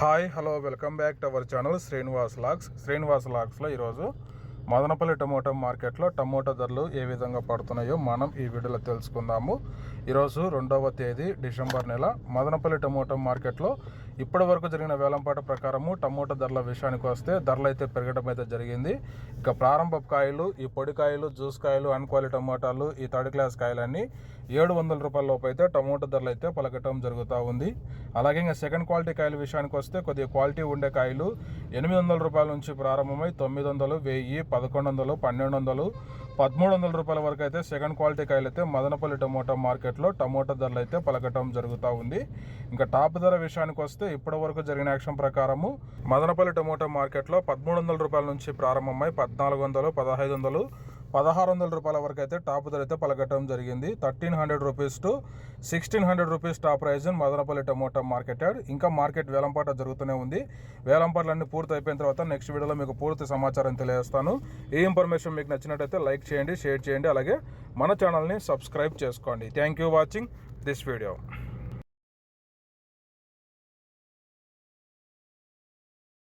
Hi hello welcome back to our channel Srinivas logs Srinivas లాగ్స్లో ఈరోజు Madanapalle tomato మార్కెట్లో tomato ధరలు ఏ విధంగా పడుతున్నాయో మనం ఈ వీడియోలో తెలుసుకుందాము. ఈరోజు రెండవ తేదీ డిసెంబర్ నెల. మదనపల్లి టమోటా మార్కెట్లో ఇప్పటి వరకు జరిగిన వేలంపాట ప్రకారము టమోటా ధరల విషయానికి వస్తే ధరలు అయితే పెరగడం అయితే జరిగింది. ఇక ప్రారంభ కాయలు ఈ పొడి కాయలు జ్యూస్ కాయలు అన్క్వాలి టమోటాలు ఈ థర్డ్ క్లాస్ కాయలన్నీ ఏడు వందల రూపాయల లోపు అయితే టమోటా ధరలు అయితే పలకటం జరుగుతూ ఉంది. అలాగే ఇంకా సెకండ్ క్వాలిటీ కాయల విషయానికి వస్తే కొద్దిగా క్వాలిటీ ఉండే కాయలు ఎనిమిది వందల రూపాయల నుంచి ప్రారంభమై తొమ్మిది వందలు వెయ్యి పదకొండు వందలు పన్నెండు వందలు పదమూడు వందల రూపాయల వరకు అయితే సెకండ్ క్వాలిటీ కాయలు అయితే మదనపల్లి టమోటా మార్కెట్లో టమోటా ధరలు అయితే పలకటం జరుగుతూ ఉంది. ఇంకా టాప్ ధర విషయానికి వస్తే ఇప్పటి వరకు జరిగిన యాక్షన్ ప్రకారము మదనపల్లి టమోటా మార్కెట్లో పదమూడు వందల రూపాయల నుంచి ప్రారంభమై పద్నాలుగు వందలు పదహైదు వందలు పదహారు వందల రూపాయల వరకు అయితే టాప్ ధర అయితే పలకటం జరిగింది. Thirteen hundred rupees to sixteen hundred rupees top prize Madanapalle tomato market yard ఇంకా మార్కెట్ వేలంపాట జరుగుతూనే ఉంది. వేలంపాట్లన్నీ పూర్తి అయిపోయిన తర్వాత నెక్స్ట్ వీడియోలో మీకు పూర్తి సమాచారం తెలియజేస్తాను. ఈ ఇన్ఫర్మేషన్ మీకు నచ్చినట్టయితే లైక్ చేయండి షేర్ చేయండి అలాగే మన ఛానల్ని సబ్స్క్రైబ్ చేసుకోండి. Thank you watching this video.